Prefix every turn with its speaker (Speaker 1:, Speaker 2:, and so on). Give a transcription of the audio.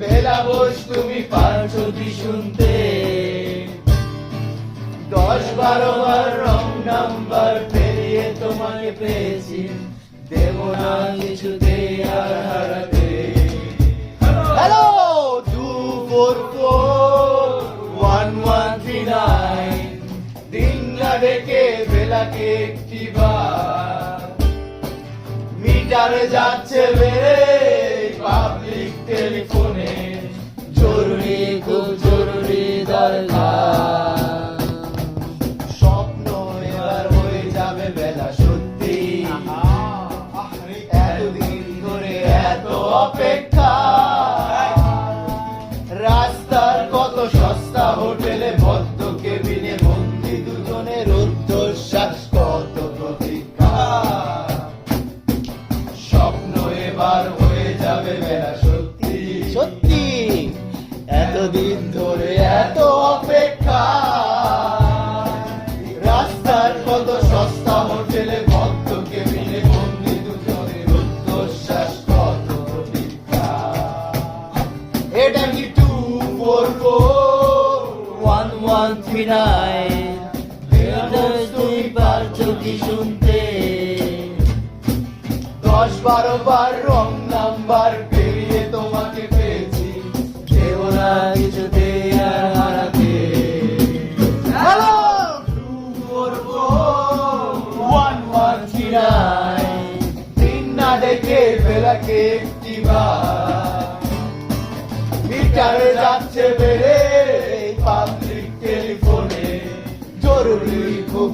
Speaker 1: বেলা বোস তুমি পারছ কি শুনতে দশ বারো বার রং নাম্বার পেরিয়ে তোমাকে পেয়েছি দেব না কিছুতে আর হারাতে hello two four four one one three nine দিন না ডেকে বেলাকে একটি বার। মিটারে যাচ্ছে বেড়ে রাস্তার কত সস্তা হোটেলে বদ্ধ কেবিনে বন্দি দুজনের রুদ্ধশ্বাস কত প্রতীক্ষা। স্বপ্ন এবার হয়ে যাবে বেলা সত্যি। সত্যি। এতদিন ধরে এত অপেক্ষা। রাস্তার কত সস্তা হোটেলে ভক্ত কেবিনে বন্দি দুজনের রুদ্ধশ্বাস কত প্রতীক্ষা। এটা কি two four four one one three nine তুমি পারছ কি শুনতে? দশ বারো বার রং নাম্বার পেরিয়ে তোমাকে ওয়ান নাই দিন না ডেকে বেলাকে একটি বার মিটারে যাচ্ছে বেড়ে পাবলিক টেলিফোনে জরুরি, খুব